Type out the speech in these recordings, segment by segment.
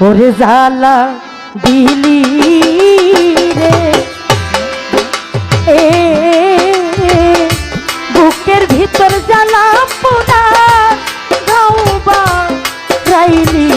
ওরে জালা দিলি রে। এ, বুকের ভিতর জ্বালা পোড়া গাউবা রাইলি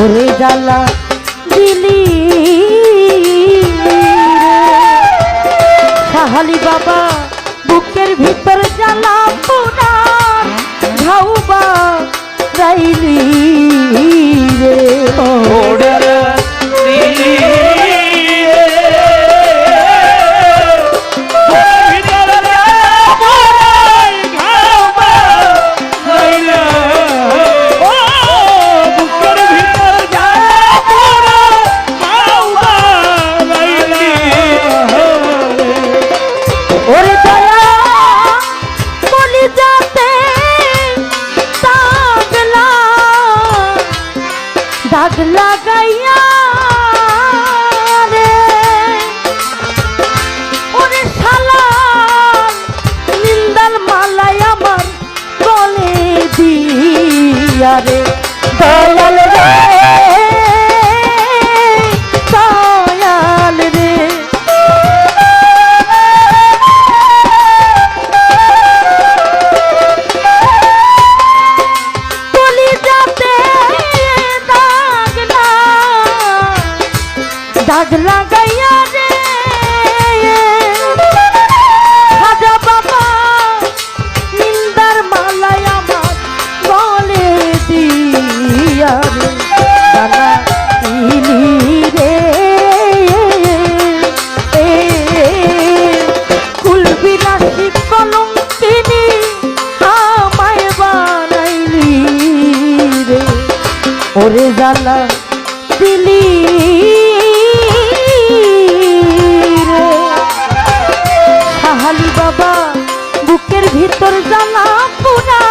ওরে জ্বালা দিলি সাহালি বাবা দাগ লাগাইয়া জালা দিলি রে। সাহালি বাবা বুকের ভিতর জানা পুরা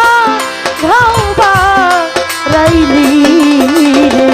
ঘাউবা রাইলি রে।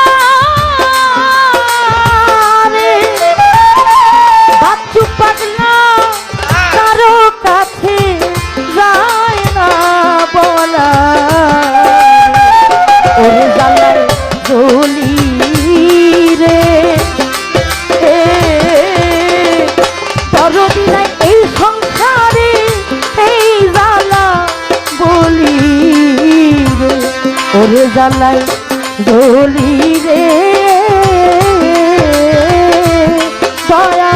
জলি রে। নাই এই সংসারে এই জ্বালা বলি রে, ওরে জ্বালাই বলি রে। দয়া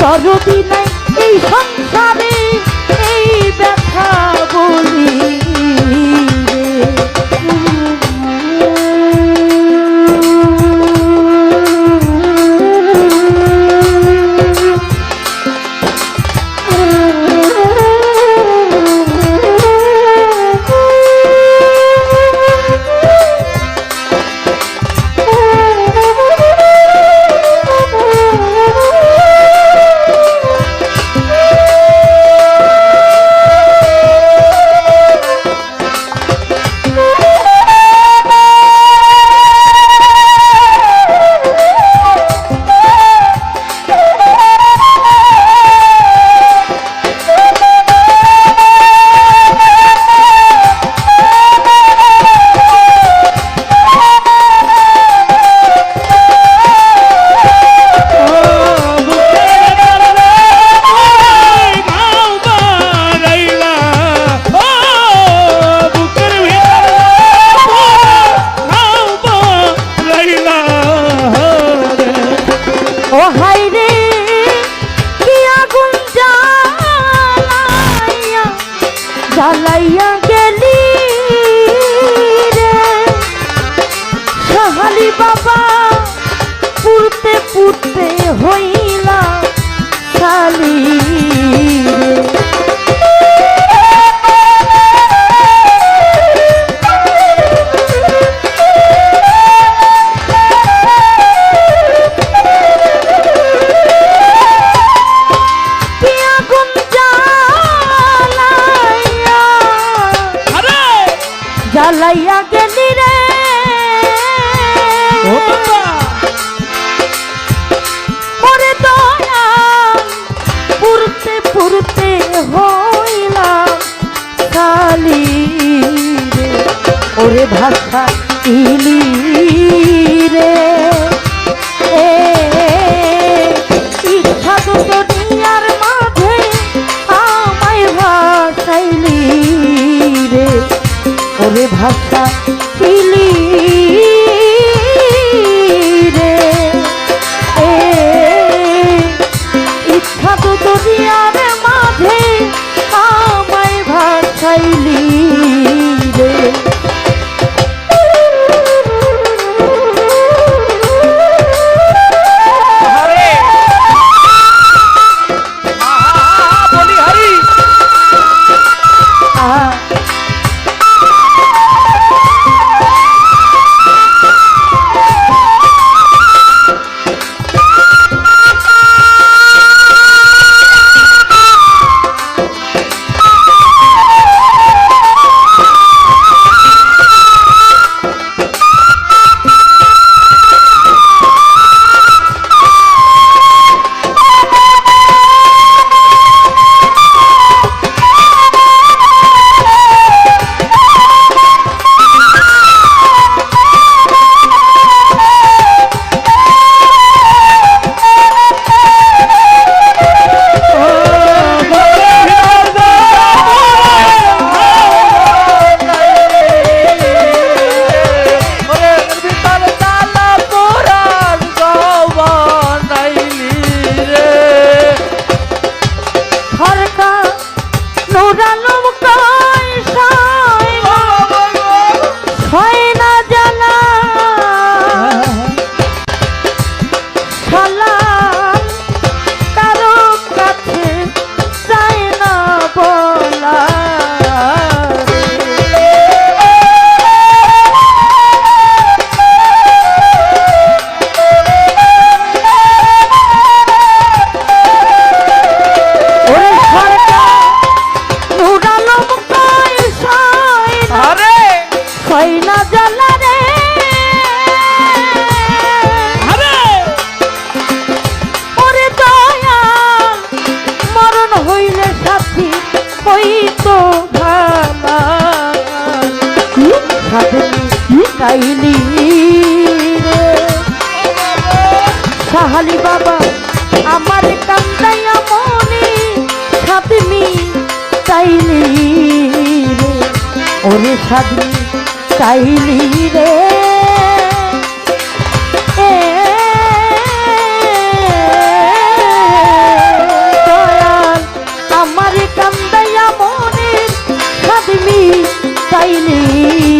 দরদি নাই এই সংসারে এই ব্যথা বলি পুরতে হইলাম খালি রে। ওরে ভাষা ইলি রে ইচ্ছা তো দুনিয়ার মাঝে আমায় ভাসাইলি রে ওরে ভাষা ইলি রে। সাহালি বাবা, আমার কান্দাইয়া মনে সাধনী চাইলি রে। ওরে সাধনী চাইলি রে। আমার সাদমি চাইলি